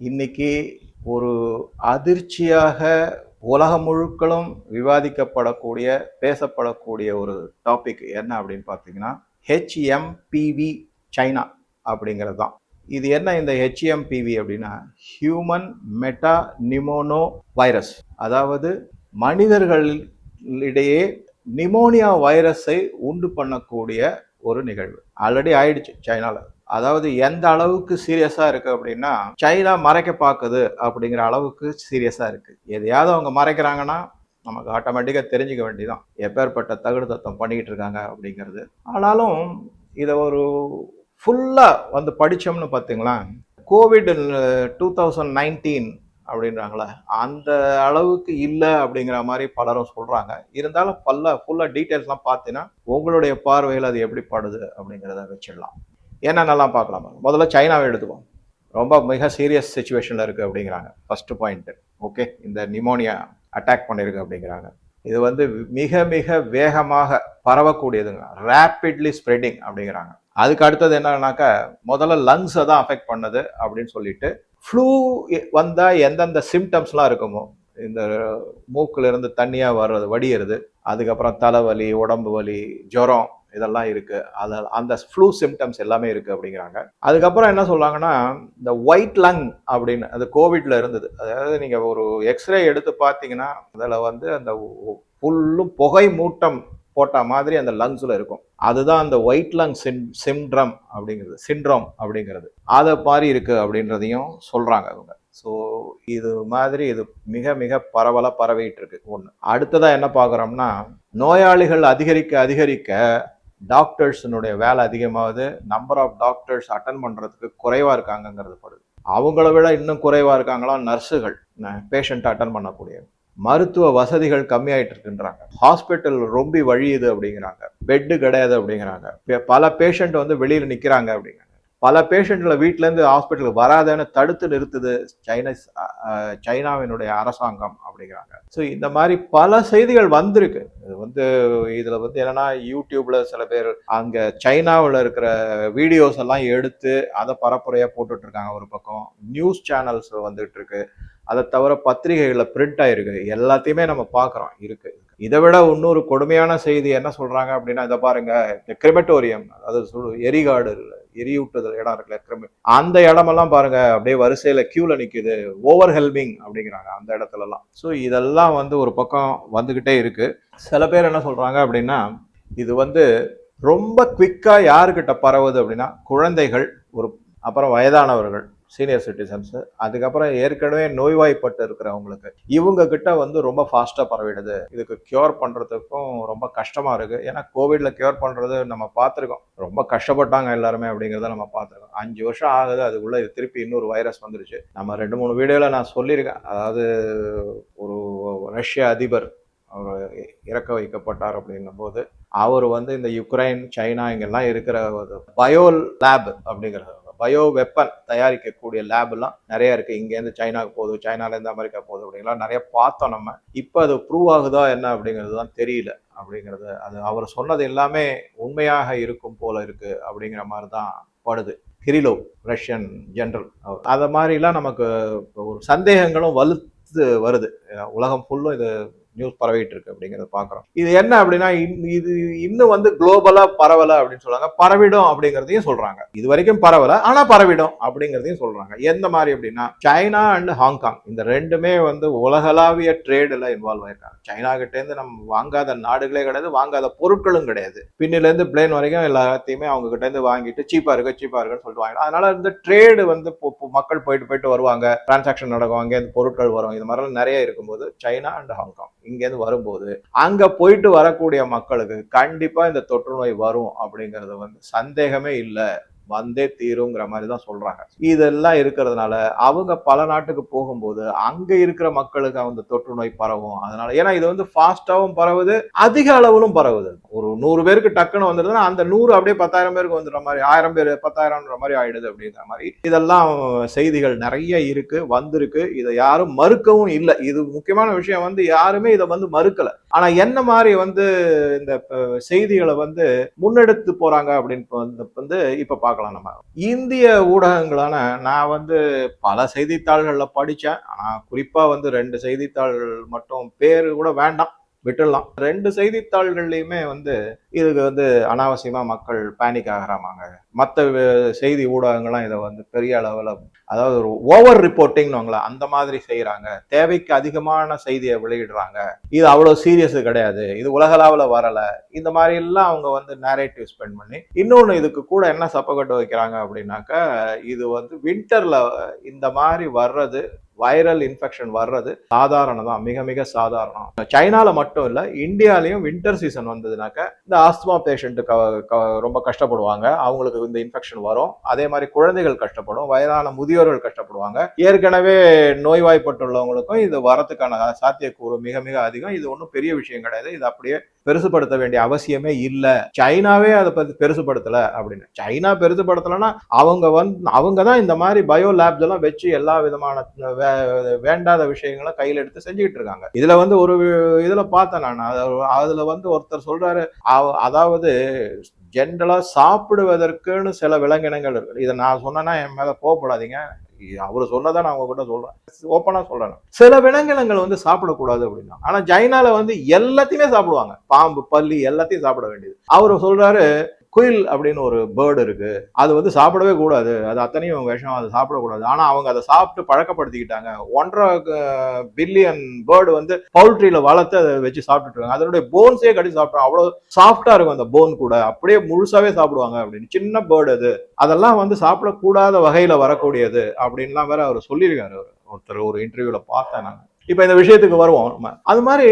இன்னைக்கு ஒரு அதிர்ச்சியாக உலகம் முழுக்களும் விவாதிக்கப்படக்கூடிய பேசப்படக்கூடிய ஒரு டாபிக் என்ன அப்படின்னு பார்த்தீங்கன்னா ஹெச்எம்பிவி சைனா அப்படிங்கிறது தான் இது என்ன இந்த ஹெச்எம்பிவி அப்படின்னா ஹியூமன் மெட்டா நிமோனோ வைரஸ் அதாவது மனிதர்களிடையே நிமோனியா வைரஸை உண்டு பண்ணக்கூடிய ஒரு நிகழ்வு. ஆல்ரெடி ஆயிடுச்சு சைனாவில் அதாவது எந்த அளவுக்கு சீரியஸா இருக்கு அப்படின்னா சைனா மறைக்க பார்க்குது அப்படிங்கிற அளவுக்கு சீரியஸா இருக்கு. எதையாவது அவங்க மறைக்கிறாங்கன்னா நமக்கு ஆட்டோமேட்டிக்காக தெரிஞ்சுக்க வேண்டியதான் எப்பேற்பட்ட தகுடு தத்தம் பண்ணிக்கிட்டு இருக்காங்க அப்படிங்கிறது. ஆனாலும் இதை ஒரு ஃபுல்லாக வந்து படித்தோம்னு பார்த்தீங்களா கோவிட் டூ தௌசண்ட் நைன்டீன் அப்படின்றாங்களே அந்த அளவுக்கு இல்லை அப்படிங்கிற மாதிரி பலரும் சொல்கிறாங்க இருந்தாலும் பல்ல ஃபுல்லாக டீட்டெயில்ஸ்லாம் பார்த்தீங்கன்னா உங்களுடைய பார்வையில் அது எப்படி படுது அப்படிங்கிறத வச்சிடலாம். என்னென்னலாம் பார்க்கலாம் முதல்ல சைனாவை எடுத்துப்போம் ரொம்ப மிக சீரியஸ் சுச்சுவேஷனில் இருக்குது அப்படிங்கிறாங்க. ஃபஸ்ட்டு பாயிண்ட்டு ஓகே இந்த நிமோனியா அட்டாக் பண்ணியிருக்கு அப்படிங்கிறாங்க. இது வந்து மிக மிக வேகமாக பரவக்கூடியதுங்க. ரேப்பிட்லி ஸ்ப்ரெட்டிங் அப்படிங்கிறாங்க. அதுக்கு அடுத்தது என்னன்னாக்கா முதல்ல லங்ஸை தான் அஃபெக்ட் பண்ணுது அப்படின்னு சொல்லிட்டு ஃப்ளூ வந்தால் எந்தெந்த சிம்டம்ஸ்லாம் இருக்குமோ இந்த மூக்கிலிருந்து தண்ணியாக வர்றது வடியிறது அதுக்கப்புறம் தலைவலி உடம்பு வலி ஜுரம் இதெல்லாம் இருக்கு. அது அந்த ஃப்ளூ சிம்டம்ஸ் எல்லாமே இருக்கு அப்படிங்கிறாங்க. அதுக்கப்புறம் என்ன சொல்கிறாங்கன்னா இந்த ஒயிட் லங் அப்படின்னு அது கோவிட்ல இருந்தது. அதாவது நீங்க ஒரு எக்ஸ்ரே எடுத்து பார்த்தீங்கன்னா அதில் வந்து அந்த ஃபுல்லும் புகை மூட்டம் போட்ட மாதிரி அந்த லங்ஸில் இருக்கும். அதுதான் அந்த ஒயிட் லங் சின் சிம்ட்ரம் அப்படிங்கிறது சிண்ட்ரோம் அப்படிங்கிறது. அதை மாதிரி இருக்கு அப்படின்றதையும் சொல்றாங்க அவங்க ஸோ இது மாதிரி இது மிக மிக பரவலாக பரவிட்டு இருக்கு. ஒன்று அடுத்ததாக என்ன பார்க்குறோம்னா நோயாளிகள் அதிகரிக்க அதிகரிக்க டாக்டர்ஸினுடைய வேலை அதிகமாகுது. நம்பர் ஆஃப் டாக்டர்ஸ் அட்டன் பண்ணுறதுக்கு குறைவாக இருக்காங்கங்கிறது படுது. அவங்கள விட இன்னும் குறைவாக இருக்காங்களா? நர்ஸுகள் பேஷண்ட்டை அட்டன் பண்ணக்கூடிய மருத்துவ வசதிகள் கம்மியாயிட்டு இருக்குன்றாங்க. ஹாஸ்பிட்டல் ரொம்ப வழியுது அப்படிங்கிறாங்க. பெட்டு கிடையாது அப்படிங்கிறாங்க. பல பேஷண்ட் வந்து வெளியில் நிற்கிறாங்க அப்படிங்கிறாங்க பல பேஷண்ட்களை வீட்டிலேருந்து ஹாஸ்பிட்டலுக்கு வராதன்னு தடுத்து நிறுத்துது சைனஸ் சைனாவினுடைய அரசாங்கம் அப்படிங்கிறாங்க. ஸோ இந்த மாதிரி பல செய்திகள் வந்திருக்கு. இது வந்து இதில் வந்து என்னன்னா யூடியூப்பில் சில பேர் அங்கே சைனாவில் இருக்கிற வீடியோஸ் எல்லாம் எடுத்து அதை பரப்புரையாக போட்டுட்ருக்காங்க ஒரு பக்கம். நியூஸ் சேனல்ஸ் வந்துகிட்டு இருக்கு அதை தவிர பத்திரிகைகளில் பிரிண்ட் ஆகிருக்கு எல்லாத்தையுமே நம்ம பார்க்குறோம் இருக்குது இதை விட இன்னொரு கொடுமையான செய்தி என்ன சொல்கிறாங்க அப்படின்னா இதை பாருங்கள் இந்த கிரிமட்டோரியம் அதாவது சொல்லு எரிகாடு எரியூட்டுதல் இடம் இருக்குல்ல கிரமி அந்த இடமெல்லாம் பாருங்க அப்படியே வரிசையில கியூல நிக்குது. ஓவர் ஹெல்மிங் அப்படிங்கிறாங்க அந்த இடத்துலலாம். ஸோ இதெல்லாம் வந்து ஒரு பக்கம் வந்துகிட்டே இருக்கு. சில பேர் என்ன சொல்றாங்க அப்படின்னா இது வந்து ரொம்ப குவிக்காக யாருக்கிட்ட பரவுது அப்படின்னா குழந்தைகள் ஒரு அப்புறம் வயதானவர்கள். சீனியர் சிட்டிசன்ஸு அதுக்கப்புறம் ஏற்கனவே நோய்வாய்ப்பட்டு இருக்கிறவங்களுக்கு இவங்க கிட்ட வந்து ரொம்ப ஃபாஸ்ட்டாக பரவிடுது. இதுக்கு க்யூர் பண்ணுறதுக்கும் ரொம்ப கஷ்டமாக இருக்குது ஏன்னா கோவிடில் க்யூர் பண்ணுறது நம்ம பார்த்துருக்கோம். ரொம்ப கஷ்டப்பட்டாங்க எல்லாருமே அப்படிங்கிறத நம்ம பார்த்துருக்கோம். அஞ்சு வருஷம் ஆகுது அதுக்குள்ளே இது திருப்பி இன்னொரு வைரஸ் வந்துருச்சு. நம்ம ரெண்டு மூணு வீடியோவில் நான் சொல்லியிருக்கேன். அதாவது ஒரு ரஷ்ய அதிபர் அவர் இறக்க வைக்கப்பட்டார் அப்படின்னும் போது அவர் வந்து இந்த யுக்ரைன் சைனா இங்கெல்லாம் இருக்கிற பயோ லேப் அப்படிங்கிறது பயோ வெப்பன் தயாரிக்கக்கூடிய லேப்லாம் நிறைய இருக்கு. இங்கேருந்து சைனாவுக்கு போகுது சைனாலேருந்து அமெரிக்கா போகுது அப்படிங்கலாம் நிறைய பார்த்தோம் நம்ம. இப்போ அது ப்ரூவ் ஆகுதா என்ன அப்படிங்கிறது தான் தெரியல அப்படிங்கிறது. அது அவர் சொன்னது எல்லாமே உண்மையாக இருக்கும் போல இருக்கு அப்படிங்கிற மாதிரி தான் படுது. கிரிலோ ரஷ்யன் ஜென்ரல் அதை மாதிரிலாம் நமக்கு ஒரு சந்தேகங்களும் வலுத்து வருது. உலகம் ஃபுல்லும் இது நியூஸ் பரவிட்டு இருக்கு அப்படிங்கிறத பாக்குறோம் இது என்ன அப்படின்னா இது இன்னும் வந்து குளோபலா பரவல அப்படின்னு சொல்றாங்க. பரவிடும் அப்படிங்கறதையும் சொல்றாங்க. இது வரைக்கும் பரவல ஆனா பரவிடும் அப்படிங்கறதையும் சொல்றாங்க. எந்த மாதிரி அப்படின்னா சைனா அண்ட் ஹாங்காங் இந்த ரெண்டுமே வந்து உலகளாவிய ட்ரேடுல இன்வால்வ் ஆயிருக்காங்க. சைனா கிட்ட இருந்து நம்ம வாங்காத நாடுகளே கிடையாது வாங்காத பொருட்களும் கிடையாது. பின்னில இருந்து பிளேன் வரைக்கும் எல்லாத்தையுமே அவங்க கிட்ட இருந்து வாங்கிட்டு சீப்பா இருக்கு சீப்பா இருக்குன்னு சொல்லிட்டு வாங்க அதனால இந்த ட்ரேடு வந்து மக்கள் போயிட்டு போயிட்டு வருவாங்க. டிரான்சாக்ஷன் நடக்கும் அங்கே பொருட்கள் வரும். இது மாதிரிலாம் நிறைய இருக்கும்போது சைனா அண்ட் ஹாங்காங். இங்கேருந்து வரும்போது அங்கே போயிட்டு வரக்கூடிய மக்களுக்கு கண்டிப்பாக இந்த தொற்று நோய் வரும் அப்படிங்கிறது வந்து சந்தேகமே இல்லை. வந்தே தீருங்கிற மாதிரி தான் சொல்றாங்க. இதெல்லாம் இருக்கிறதுனால அவங்க பல நாட்டுக்கு போகும்போது அங்க இருக்கிற மக்களுக்கு அந்த தொற்று நோய் பரவும். அதனால ஏன்னா இது வந்து ஃபாஸ்டாவும் பரவுது அதிக அளவிலும் பரவுது. ஒரு நூறு பேருக்கு டக்குன்னு வந்துடுதுன்னா அந்த நூறு அப்படியே பத்தாயிரம் பேருக்கு வந்துடுற மாதிரி ஆயிரம் பேர் பத்தாயிரம்ன்ற மாதிரி ஆயிடுது அப்படிங்கிற மாதிரி இதெல்லாம் செய்திகள் நிறைய இருக்கு வந்திருக்கு. இதை யாரும் மறுக்கவும் இல்லை. இது முக்கியமான விஷயம் வந்து யாருமே இதை வந்து மறுக்கல. ஆனா என்ன மாதிரி வந்து இந்த செய்திகளை வந்து முன்னெடுத்து போறாங்க அப்படின்னு வந்து- வந்து இப்ப பார்க்கலாம் நம்ம. இந்திய ஊடகங்களான நான் வந்து பல செய்தித்தாள்களில் படிச்சேன். ஆனா குறிப்பாக வந்து ரெண்டு செய்தித்தாள்கள் மட்டும் பேர் கூட வேண்டாம். விட்டுடலாம். ரெண்டு செய்தித்தாள்கள்லையுமே வந்து இதுக்கு வந்து அனாவசியமா மக்கள் பேனிக் ஆகிறாமாங்க மற்ற செய்தி ஊடகங்கள்லாம் இதை வந்து பெரிய அளவில் அதாவது ஒரு ஓவர் ரிப்போர்ட்டிங்னுவாங்களா அந்த மாதிரி செய்கிறாங்க தேவைக்கு அதிகமான செய்தியை வெளியிடுறாங்க. இது அவ்வளோ சீரியஸ் கிடையாது. இது உலகளாவில் வரலை. இந்த மாதிரி எல்லாம் அவங்க வந்து நேரேட்டிவ் ஸ்பெண்ட் பண்ணி இன்னொன்று இதுக்கு கூட என்ன சப்பக்கட்டு வைக்கிறாங்க அப்படின்னாக்கா இது வந்து வின்டரில் இந்த மாதிரி வர்றது வைரல் இன்ஃபெக்ஷன் வர்றது சாதாரணம் தான். மிக மிக சாதாரணம். சைனால மட்டும் இல்லை இந்தியாலையும் வின்டர் சீசன் வந்ததுனாக்க இந்த ஆஸ்துமா பேஷண்ட்டு ரொம்ப கஷ்டப்படுவாங்க. அவங்களுக்கு இந்த இன்ஃபெக்ஷன் வரும். அதே மாதிரி குழந்தைகள் கஷ்டப்படும். வயதான முதியோர்கள் கஷ்டப்படுவாங்க. ஏற்கனவே நோய்வாய்ப்பட்டுள்ளவங்களுக்கும் இது வரத்துக்கான சாத்தியக்கூறு மிக மிக அதிகம். இது ஒன்றும் பெரிய விஷயம் கிடையாது. இது அப்படியே பெருசுபடுத்த வேண்டிய அவசியமே இல்லை. சைனாவே அதை பத்தி பெருசுபடுத்தல அப்படின்னு. சைனா பெருசுபடுத்தலைன்னா அவங்க வந்து அவங்க தான் இந்த மாதிரி பயோ லேப்ஸ் எல்லாம் வச்சு எல்லா விதமான வே- வேண்டாத விஷயங்களை கையில் எடுத்து செஞ்சுக்கிட்டு இருக்காங்க. இதுல வந்து ஒரு இதுல பார்த்தேன் நான். அதுல வந்து ஒருத்தர் சொல்றாரு. அதாவது ஜென்ரலாக சாப்பிடுவதற்குன்னு சில விலங்கினங்கள் இருக்கு. இதை நான் சொன்னேன்னா என் மேலே கோவப்படாதீங்க. அவர் சொன்னதை நான் உங்ககிட்ட சொல்கிறேன் ஓப்பனாக சொல்கிறேன் சில விலங்கினங்கள் வந்து சாப்பிடக்கூடாது அப்படின்னா ஆனால் ஜைனாவில் வந்து எல்லாத்தையுமே சாப்பிடுவாங்க. பாம்பு பல்லி எல்லாத்தையும் சாப்பிட வேண்டியது. அவர் சொல்கிறாரு குயில் அப்படின்னு ஒரு பேர்டு இருக்கு. அது வந்து சாப்பிடவே கூடாது. அது அத்தனையும் விஷம் அதை சாப்பிடக்கூடாது. ஆனா அவங்க அதை சாப்பிட்டு பழக்கப்படுத்திக்கிட்டாங்க. ஒன்றரை பில்லியன் பேர்டு வந்து பவுல்ட்ரியில வளர்த்து அதை வச்சு சாப்பிட்டுட்டு இருக்காங்க. அதனுடைய போன்ஸே கடி சாப்பிட்டோம் அவ்வளவு சாஃப்டா இருக்கும் அந்த போன் கூட. அப்படியே முழுசாவே சாப்பிடுவாங்க அப்படின்னு. சின்ன பேர்டு அது. அதெல்லாம் வந்து சாப்பிடக்கூடாத வகையில வரக்கூடியது அப்படின்லாம் வேற அவர் சொல்லியிருக்காரு. அவர் ஒருத்தர் ஒரு இன்டர்வியூல பார்த்தேன் நான். இப்ப இந்த விஷயத்துக்கு வருவோம். நம்ம அது மாதிரி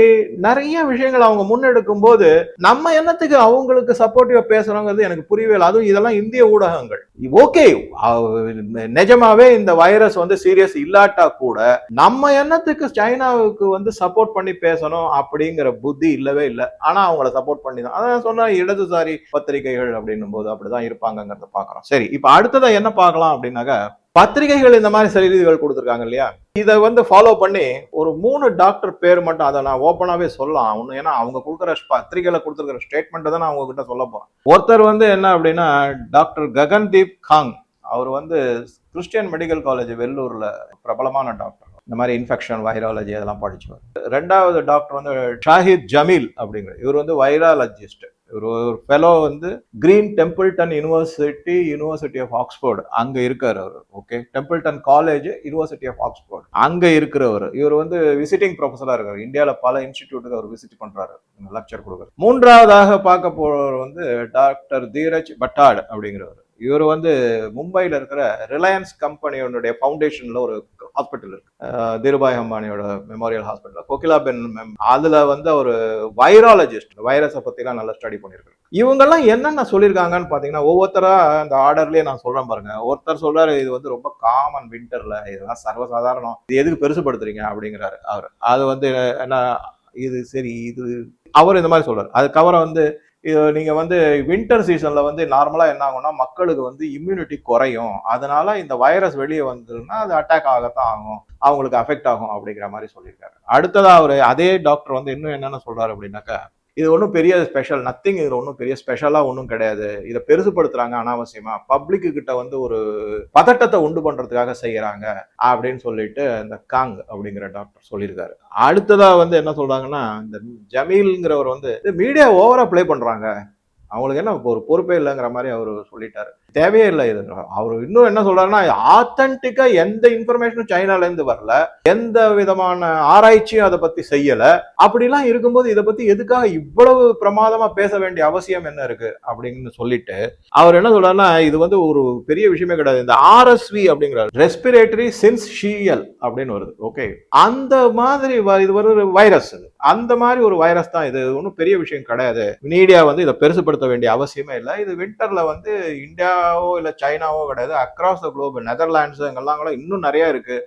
நிறைய விஷயங்கள் அவங்க முன்னெடுக்கும் போது நம்ம என்னத்துக்கு அவங்களுக்கு சப்போர்ட்டிவா பேசுறோங்கிறது எனக்கு புரியவே இல்லை. அதுவும் இதெல்லாம் இந்திய ஊடகங்கள். ஓகே நிஜமாவே இந்த வைரஸ் வந்து சீரியஸ் இல்லாட்டா கூட நம்ம என்னத்துக்கு சைனாவுக்கு வந்து சப்போர்ட் பண்ணி பேசணும் அப்படிங்கிற புத்தி இல்லவே இல்லை. ஆனா அவங்கள சப்போர்ட் பண்ணி தான். அதான் சொன்ன இடதுசாரி பத்திரிகைகள் அப்படின்னும் போது அப்படிதான் இருப்பாங்கங்கிறத பாக்குறோம் சரி இப்ப அடுத்ததான் என்ன பார்க்கலாம் அப்படின்னாக்கா பத்திரிகைகள் இந்த மாதிரி செய்திகள் கொடுத்துருக்காங்க இல்லையா? இதை வந்து ஃபாலோ பண்ணி ஒரு மூணு டாக்டர் பேர் மட்டும் அதை நான் ஓப்பனாகவே சொல்லலாம். ஒன்று ஏன்னா அவங்க கொடுக்குற பத்திரிகையில் கொடுத்துருக்குற ஸ்டேட்மெண்ட்டை தான் நான் உங்ககிட்ட சொல்ல போகிறேன் ஒருத்தர் வந்து என்ன அப்படின்னா டாக்டர் ககன்தீப் காங். அவர் வந்து கிறிஸ்டியன் மெடிக்கல் காலேஜ் வெள்ளூரில் பிரபலமான டாக்டர் இந்த மாதிரி இன்ஃபெக்ஷன் வைராலஜி அதெல்லாம் படிச்சுவார். ரெண்டாவது டாக்டர் வந்து ஷாஹித் ஜமீல் அப்படிங்கிற இவர் வந்து வைராலஜிஸ்ட் இவர் ஒரு ஃபெலோ வந்து Green Templeton university university of Oxford அங்கே இருக்கார் அவர் okay Templeton college university of Oxford அங்கே இருக்கிறவர். இவர் வந்து விசிட்டிங் ப்ரொஃபஸராக இருக்கார். இந்தியாவில் பல இன்ஸ்டிடியூட்டுக்கு அவர் விசிட் பண்ணுறாரு லெக்சர் கொடுக்குறாரு. மூன்றாவதாக பார்க்க போகிறவர் வந்து டாக்டர் தீரஜ் பட்டாட் அப்படிங்கிறவர். இவர் வந்து மும்பையில் இருக்கிற ரிலையன்ஸ் கம்பெனியோடைய ஃபவுண்டேஷனில் ஒரு ஹாஸ்பிட்டல் இருக்கு. தீருபாய் அம்பானியோட memorial hospital. Kokilaben mem- அதில் வந்து ஒரு வைராலஜிஸ்ட் வைரஸை பற்றிலாம் நல்லா ஸ்டடி பண்ணியிருக்காரு இவங்கெல்லாம் என்னென்ன சொல்லியிருக்காங்கன்னு பார்த்தீங்கன்னா ஒவ்வொருத்தராக அந்த ஆர்டர்லேயே நான் சொல்கிறேன் பாருங்க. ஒருத்தர் சொல்கிறாரு இது வந்து ரொம்ப காமன் வின்டரில் இதெல்லாம் சர்வசாதாரணம் இது எதுக்கு பெருசுப்படுத்துறீங்க அப்படிங்கிறாரு அவர். அது வந்து என்ன இது சரி இது அவர் இந்த மாதிரி சொல்றாரு. அதுக்கப்புறம் வந்து இது நீங்கள் வந்து வின்டர் சீசனில் வந்து நார்மலாக என்ன ஆகும்னா மக்களுக்கு வந்து இம்யூனிட்டி குறையும். அதனால இந்த வைரஸ் வெளியே வந்ததுன்னா அது அட்டாக் ஆகத்தான் ஆகும். அவங்களுக்கு அஃபெக்ட் ஆகும் அப்படிங்கிற மாதிரி சொல்லியிருக்காரு. அடுத்ததாக அவர் அதே டாக்டர் வந்து இன்னும் என்னென்ன சொல்கிறாரு அப்படின்னாக்கா இது ஒன்றும் பெரிய ஸ்பெஷல் நத்திங் இதில் ஒன்றும் பெரிய ஸ்பெஷலாக ஒன்றும் கிடையாது. இதை பெருசுப்படுத்துறாங்க அனாவசியமா. பப்ளிக்கு கிட்ட வந்து ஒரு பதட்டத்தை உண்டு பண்ணுறதுக்காக செய்கிறாங்க அப்படின்னு சொல்லிட்டு இந்த காங் அப்படிங்கிற டாக்டர் சொல்லியிருக்காரு. அடுத்ததாக வந்து என்ன சொல்கிறாங்கன்னா இந்த ஜமீல்ங்கிறவர் வந்து மீடியா ஓவராக ப்ளே பண்ணுறாங்க அவங்களுக்கு என்ன இப்போ ஒரு பொறுப்பே இல்லைங்கிற மாதிரி அவர் சொல்லிட்டாரு. தேவையே இல்லை இது. அவர் இன்னும் என்ன சொல்றாருன்னா ஆத்தன்டிக்கா எந்த இன்ஃபர்மேஷனும் சைனால இருந்து வரல எந்த விதமான ஆராய்ச்சியும் அதை பத்தி செய்யல. அப்படிலாம் இருக்கும்போது இதை பத்தி எதுக்காக இவ்வளவு பிரமாதமா பேச வேண்டிய அவசியம் என்ன இருக்கு அப்படின்னு சொல்லிட்டு அவர் என்ன சொல்றாருன்னா இது வந்து ஒரு பெரிய விஷயமே கிடையாது. இந்த ஆர்எஸ்வி அப்படிங்கிறார். ரெஸ்பிரேட்டரி சின்ஷியல் அப்படின்னு வருது. ஓகே அந்த மாதிரி இது ஒரு வைரஸ் இது. அந்த மாதிரி ஒரு வைரஸ் தான் இது. ஒன்றும் பெரிய விஷயம் கிடையாது. மீடியா வந்து இதை பெருசுப்படுத்த வேண்டிய அவசியமே இல்லை. இது வின்டர்ல வந்து இந்தியா இந்தியாவோ இல்லை சைனாவோ கிடையாது. அக்ராஸ் த குளோப் நெதர்லாண்ட்ஸ் இங்கெல்லாம் கூட இன்னும் நிறைய இருக்கு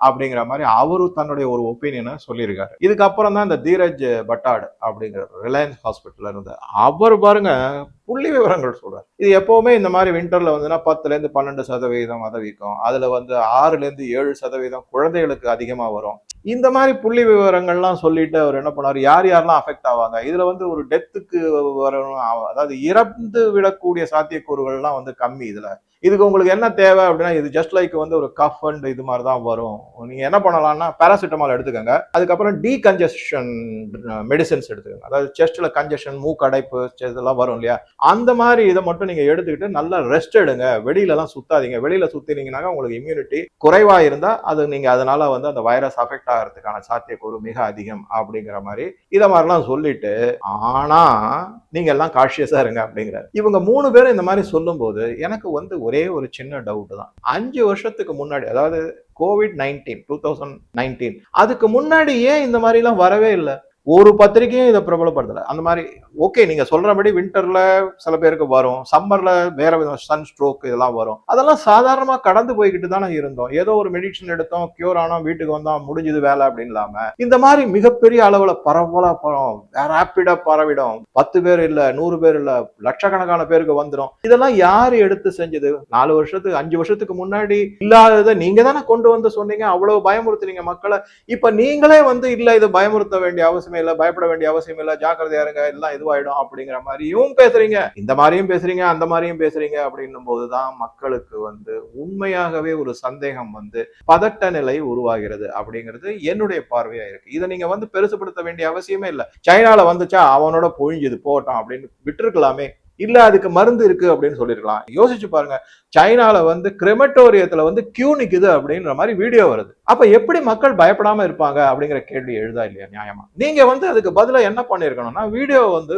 அப்படிங்கிற மாதிரி அவரும் தன்னுடைய ஒரு ஒப்பீனியனை சொல்லியிருக்காரு. இதுக்கப்புறம் தான் இந்த தீரஜ் பட்டாடு அப்படிங்கிற ரிலையன்ஸ் ஹாஸ்பிட்டல்ல இருந்து அவர் பாருங்க புள்ளி விவரங்கள் சொல்றாரு. இது எப்பவுமே இந்த மாதிரி வின்டர்ல வந்துன்னா பத்துல இருந்து பன்னெண்டு சதவீதம் மத வீக்கம் அதுல வந்து ஆறுல இருந்து ஏழு சதவீதம் குழந்தைகளுக்கு அதிகமா வரும். இந்த மாதிரி புள்ளி விவரங்கள்லாம் சொல்லிட்டு அவர் என்ன பண்ணாரு? யார் யாரெல்லாம் அஃபெக்ட் ஆவாங்க? இதுல வந்து ஒரு டெத்துக்கு வரணும் அதாவது இறந்து விடக்கூடிய சாத்தியக்கூறுகள்லாம் வந்து கம்மி இதுல. இதுக்கு உங்களுக்கு என்ன தேவை அப்படின்னா இது ஜஸ்ட் லைக் வந்து ஒரு கஃப் அண்ட் இது மாதிரி தான் வரும். நீங்கள் என்ன பண்ணலாம்னா பேராசிட்டமால் எடுத்துக்கோங்க. அதுக்கப்புறம் டீகன்ஜஷன் மெடிசன்ஸ் எடுத்துக்கோங்க. அதாவது செஸ்ட்ல கன்ஜஷன் மூக்கடைப்பு இதெல்லாம் வரும் இல்லையா? அந்த மாதிரி இதை மட்டும் நீங்கள் எடுத்துக்கிட்டு நல்லா ரெஸ்ட் எடுங்க. வெளியிலலாம் சுத்தாதீங்க. வெளியில் சுத்தினீங்கன்னாக்கா உங்களுக்கு இம்யூனிட்டி குறைவாக இருந்தால் அது நீங்கள் அதனால் வந்து அந்த வைரஸ் அஃபெக்ட் ஆகிறதுக்கான சாத்தியக்கூறு மிக அதிகம் அப்படிங்கிற மாதிரி இதை மாதிரிலாம் சொல்லிட்டு ஆனால் நீங்கள் எல்லாம் காஷியஸாக இருங்க அப்படிங்கிறார். இவங்க மூணு பேரும் இந்த மாதிரி சொல்லும்போது எனக்கு வந்து ஒரே ஒரு சின்ன டவுட் தான். அஞ்சு வருஷத்துக்கு முன்னாடி அதாவது Covid nineteen two thousand nineteen அதுக்கு முன்னாடி ஏன் இந்த மாதிரிலாம் வரவே இல்லை? ஒரு பத்திரிகையும் இதை பிரபலப்படுத்தலை. அந்த மாதிரி ஓகே நீங்க சொல்றபடி வின்டர்ல சில பேருக்கு வரும். சம்மர்ல வேற விதம் சன் ஸ்ட்ரோக் இதெல்லாம் வரும். அதெல்லாம் சாதாரணமா கடந்து போய்கிட்டு தானே இருந்தோம். ஏதோ ஒரு மெடிசன் எடுத்தோம் கியூர் ஆனோம் வீட்டுக்கு வந்தோம் முடிஞ்சது வேலை அப்படின்னு இல்லாம. இந்த மாதிரி மிகப்பெரிய அளவுல பரவலா பரம் ரேப்பிடா பரவிடும். பத்து பேர் இல்ல நூறு பேர் இல்ல லட்சக்கணக்கான பேருக்கு வந்துடும் இதெல்லாம் யாரு எடுத்து செஞ்சது? நாலு வருஷத்துக்கு அஞ்சு வருஷத்துக்கு முன்னாடி இல்லாததை நீங்க தானே கொண்டு வந்து சொன்னீங்க. அவ்வளவு பயமுறுத்துனீங்க மக்களை. இப்ப நீங்களே வந்து இல்ல இதை பயமுறுத்த வேண்டிய அவசியமே இல்லை பயப்பட வேண்டிய அவசியம் இல்ல ஜாக்கிரதையா இருங்க எல்லாம் இதுவாயிடும் அப்படிங்கிற மாதிரியும் பேசுறீங்க. இந்த மாதிரியும் பேசுறீங்க அந்த மாதிரியும் பேசுறீங்க அப்படின்னும் போதுதான் மக்களுக்கு வந்து உண்மையாகவே ஒரு சந்தேகம் வந்து பதட்ட நிலை உருவாகிறது அப்படிங்கிறது என்னுடைய பார்வையா இருக்கு. இதை நீங்க வந்து பெருசுப்படுத்த வேண்டிய அவசியமே இல்லை. சைனால வந்துச்சா அவனோட பொழிஞ்சுது போட்டான் அப்படின்னு விட்டுருக்கலாமே. இல்ல அதுக்கு மருந்து இருக்கு அப்படின்னு சொல்லிருக்கலாம் யோசிச்சு பாருங்க சைனால வந்து கிரெமட்டோரியத்துல வந்து கியூ நிக்குது அப்படின்ற மாதிரி வீடியோ வருது. அப்ப எப்படி மக்கள் பயப்படாம இருப்பாங்க அப்படிங்கிற கேள்வி எழுதா இல்லையா நியாயமா? நீங்க வந்து அதுக்கு பதிலா என்ன பண்ணிருக்கணும்னா வீடியோ வந்து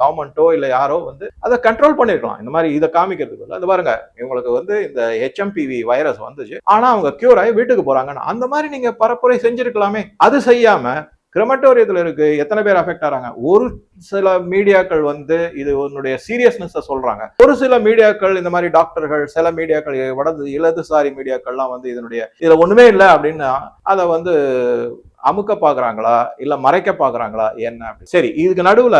கவர்மெண்ட்டோ இல்ல யாரோ வந்து அதை கண்ட்ரோல் பண்ணிருக்கலாம் இந்த மாதிரி இதை காமிக்கிறதுக்கு அது இது பாருங்க இவங்களுக்கு வந்து இந்த ஹெச்எம்பிவி வைரஸ் வந்துச்சு. ஆனா அவங்க கியூர் ஆகி வீட்டுக்கு போறாங்கன்னு. அந்த மாதிரி நீங்க பரப்புரை செஞ்சிருக்கலாமே. அது செய்யாம கிரமட்டோரியத்தில் இருக்கு. எத்தனை பேர் அஃபெக்ட் ஆறாங்க? ஒரு சில மீடியாக்கள் வந்து இது உன்னுடைய சீரியஸ்னஸ் சொல்றாங்க. ஒரு சில மீடியாக்கள் இந்த மாதிரி டாக்டர்கள் சில மீடியாக்கள் வடது இடதுசாரி மீடியாக்கள்லாம் வந்து இதனுடைய இதுல ஒண்ணுமே இல்லை அப்படின்னா அதை வந்து அமுக்க பாக்குறாங்களா இல்ல மறைக்க பாக்குறாங்களா என்ன அப்படி? சரி இதுக்கு நடுவுல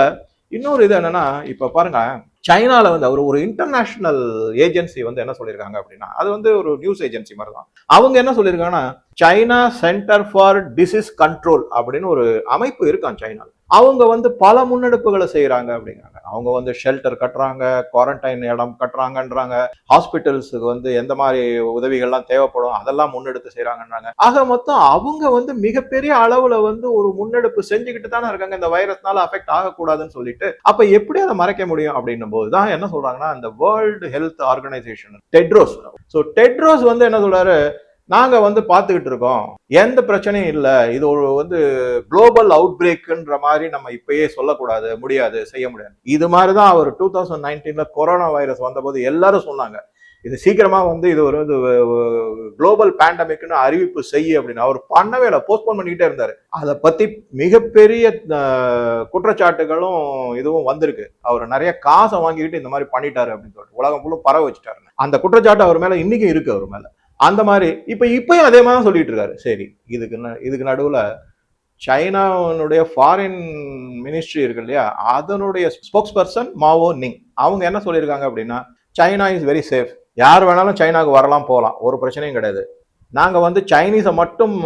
இன்னொரு இது என்னன்னா இப்ப பாருங்க சைனால வந்து அவர் ஒரு இன்டர்நேஷனல் ஏஜென்சி வந்து என்ன சொல்லியிருக்காங்க அப்படின்னா அது வந்து ஒரு நியூஸ் ஏஜென்சி மாதிரி தான் அவங்க என்ன சொல்லியிருக்காங்கன்னா China centre for disease control அப்படின்னு ஒரு அமைப்பு இருக்கான் சைனாவில் அவங்க வந்து பல முன்னெடுப்புகளை செய்யறாங்க அப்படிங்கிறாங்க. அவங்க வந்து ஷெல்டர் கட்டுறாங்க குவாரண்டைன் இடம் கட்டுறாங்கன்றாங்க ஹாஸ்பிட்டல்ஸுக்கு வந்து எந்த மாதிரி உதவிகள்லாம் தேவைப்படும் அதெல்லாம் முன்னெடுத்து செய்யறாங்கன்றாங்க. ஆக மொத்தம் அவங்க வந்து மிகப்பெரிய அளவுல வந்து ஒரு முன்னெடுப்பு செஞ்சுக்கிட்டு தானே இருக்காங்க. இந்த வைரஸ்னால அஃபெக்ட் ஆகக்கூடாதுன்னு சொல்லிட்டு அப்ப எப்படி அதை மறைக்க முடியும் அப்படின்னும் போது தான் என்ன சொல்றாங்கன்னா இந்த world health organisation Tedros. So Tedros வந்து என்ன சொல்றாரு? நாங்க வந்து பார்த்துக்கிட்டு இருக்கோம். எந்த பிரச்சனையும் இல்லை. இது ஒரு வந்து குளோபல் அவுட் பிரேக்குன்ற மாதிரி நம்ம இப்பயே சொல்லக்கூடாது முடியாது செய்ய முடியாது. இது மாதிரி தான் அவர் டூ தௌசண்ட் நைன்டீன்ல கொரோனா வைரஸ் வந்தபோது எல்லாரும் சொன்னாங்க. இது சீக்கிரமாக வந்து இது ஒரு இது குளோபல் பேண்டமிக்னு அறிவிப்பு செய்ய அப்படின்னு அவர் பண்ணவே இல்லை போஸ்ட்போன் பண்ணிக்கிட்டே இருந்தார். அதை பற்றி மிகப்பெரிய குற்றச்சாட்டுகளும் இதுவும் வந்திருக்கு. அவர் நிறைய காசை வாங்கிக்கிட்டு இந்த மாதிரி பண்ணிட்டாரு அப்படின்னு சொல்லிட்டு உலகம் ஃபுல்லும் பரவ வச்சுட்டாரு அந்த குற்றச்சாட்டு அவர் மேலே இன்றைக்கும் இருக்குது அவர் மேலே. அந்த மாதிரி இப்போ இப்பயும் அதே மாதிரி தான் சொல்லிட்டு இருக்காரு. சரி இதுக்கு ந- இதுக்கு நடுவில் சைனாவுடைய ஃபாரின் மினிஸ்ட்ரி இருக்கு இல்லையா? அதனுடைய ஸ்போக்ஸ் பர்சன் மாவோ நிங் அவங்க என்ன சொல்லியிருக்காங்க அப்படின்னா சைனா இஸ் வெரி சேஃப் யார் வேணாலும் சைனாவுக்கு வரலாம் போகலாம். ஒரு பிரச்சனையும் கிடையாது. நாங்கள் வந்து சைனீஸை மட்டும்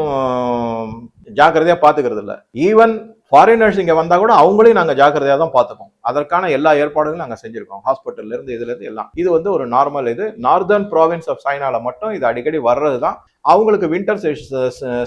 ஜாக்கிரதையாக பார்த்துக்கிறது இல்லை ஈவன் ஃபாரினர்ஸ் இங்கே வந்தால் கூட அவங்களையும் நாங்கள் ஜாக்கிரதையாக தான் பார்த்துப்போம் அதற்கான எல்லா ஏற்பாடுகளும் நாங்கள் செஞ்சுருக்கோம். ஹாஸ்பிட்டல்லேருந்து இதுலேருந்து எல்லாம். இது வந்து ஒரு நார்மல் இது. நார்தர்ன் ப்ராவின்ஸ் ஆஃப் சைனாவில் மட்டும் இது அடிக்கடி வர்றது தான். அவங்களுக்கு வின்டர்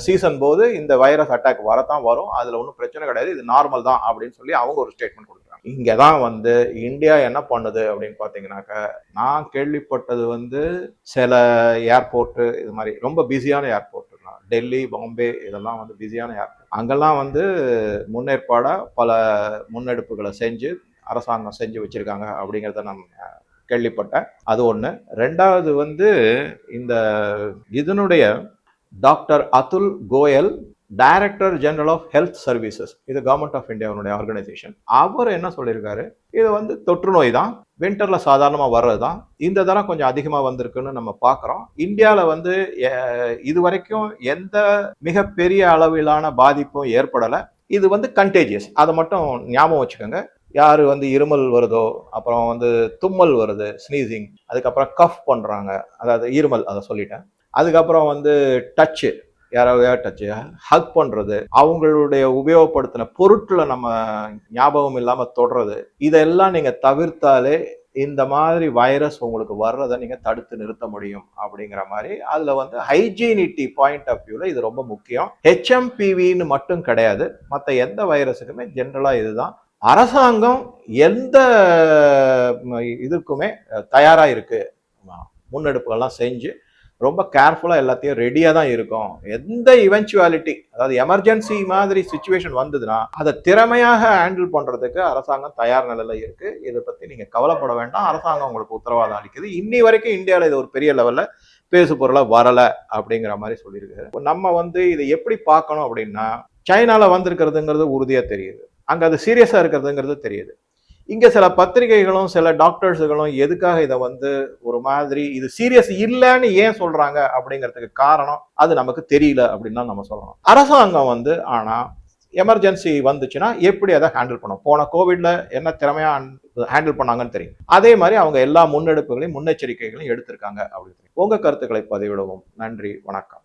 சீசன் போது இந்த வைரஸ் அட்டாக் வரத்தான் வரும். அதில் ஒன்றும் பிரச்சனை கிடையாது. இது நார்மல் தான் அப்படின்னு சொல்லி அவங்க ஒரு ஸ்டேட்மெண்ட் கொடுக்குறாங்க இங்கே தான் வந்து இந்தியா என்ன பண்ணுது அப்படின்னு பார்த்தீங்கன்னாக்க நான் கேள்விப்பட்டது வந்து சில ஏர்போர்ட்டு இது மாதிரி ரொம்ப பிஸியான ஏர்போர்ட் டெல்லி பாம்பே இதெல்லாம் வந்து பிஸியான ஏர்போர்ட் அங்கெல்லாம் வந்து முன்னேற்பாடாக பல முன்னெடுப்புகளை செஞ்சு அரசாங்கம் செஞ்சு வச்சிருக்காங்க அப்படிங்கிறத நான் கேள்விப்பட்டேன். அது ஒன்று ரெண்டாவது வந்து இந்த இதனுடைய doctor Atul Goel director general of health services இது கவர்மெண்ட் ஆஃப் இந்தியாவுடைய ஆர்கனைசேஷன் அவர் என்ன சொல்லியிருக்காரு? இது வந்து தொற்று நோய் தான். வின்டரில் சாதாரணமாக வர்றது தான். இந்த தரம் கொஞ்சம் அதிகமாக வந்திருக்குன்னு நம்ம பார்க்குறோம். இந்தியாவில் வந்து இது வரைக்கும் எந்த மிகப்பெரிய அளவிலான பாதிப்பும் ஏற்படலை. இது வந்து கண்டேஜியஸ் அதை மட்டும் ஞாபகம் வச்சுக்கோங்க. யார் வந்து இருமல் வருதோ அப்புறம் வந்து தும்மல் வருது ஸ்னீசிங் அதுக்கப்புறம் கஃப் பண்ணுறாங்க அதாவது இருமல் அதை சொல்லிட்டேன். அதுக்கப்புறம் வந்து டச்சு யாராவது டச்சு ஹக் பண்ணுறது அவங்களுடைய உபயோகப்படுத்தின பொருட்களை நம்ம ஞாபகம் இல்லாமல் தொடுறது இதெல்லாம் நீங்கள் தவிர்த்தாலே இந்த மாதிரி வைரஸ் உங்களுக்கு வர்றதை நீங்கள் தடுத்து நிறுத்த முடியும் அப்படிங்கிற மாதிரி அதில் வந்து ஹைஜீனிட்டி பாயிண்ட் ஆஃப் வியூவில் இது ரொம்ப முக்கியம். ஹெச்எம்பிவின்னு மட்டும் கிடையாது. மற்ற எந்த வைரஸுக்குமே ஜென்ரலாக இதுதான். அரசாங்கம் எந்த இதுக்குமே தயாராக இருக்குது முன்னெடுப்புகள்லாம் செஞ்சு ரொம்ப கேர்ஃபுல்லாக எல்லாத்தையும் ரெடியாக தான் இருக்கும். எந்த இவென்ச்சுவாலிட்டி அதாவது எமர்ஜென்சி மாதிரி சுச்சுவேஷன் வந்ததுன்னா அதை திறமையாக ஹேண்டில் பண்ணுறதுக்கு அரசாங்கம் தயார் நிலையில் இருக்குது இதை பற்றி நீங்கள் கவலைப்பட வேண்டாம். அரசாங்கம் உங்களுக்கு உத்தரவாதம் அளிக்குது. இன்னி வரைக்கும் இந்தியாவில் இது ஒரு பெரிய லெவலில் பேசு பொருளாக வரலை அப்படிங்கிற மாதிரி சொல்லியிருக்காரு. நம்ம வந்து இதை எப்படி பார்க்கணும் அப்படின்னா சைனாவில் வந்திருக்கிறதுங்கிறது உறுதியாக தெரியுது. அங்கே அது சீரியஸாக இருக்கிறதுங்கிறது தெரியுது. இங்கே சில பத்திரிகைகளும் சில டாக்டர்ஸுகளும் எதுக்காக இதை வந்து ஒரு மாதிரி இது சீரியஸ் இல்லைன்னு ஏன் சொல்றாங்க அப்படிங்கிறதுக்கு காரணம் அது நமக்கு தெரியல அப்படின்னு தான் நம்ம சொல்லணும். அரசாங்கம் வந்து ஆனால் எமர்ஜென்சி வந்துச்சுன்னா எப்படி அதை ஹேண்டில் பண்ணும் போன கோவிட்ல என்ன திறமையா ஹேண்டில் பண்ணாங்கன்னு தெரியும். அதே மாதிரி அவங்க எல்லா முன்னெடுப்புகளையும் முன்னெச்சரிக்கைகளையும் எடுத்திருக்காங்க அப்படின்னு உங்க கருத்துக்களை பதிவிடவும். நன்றி வணக்கம்.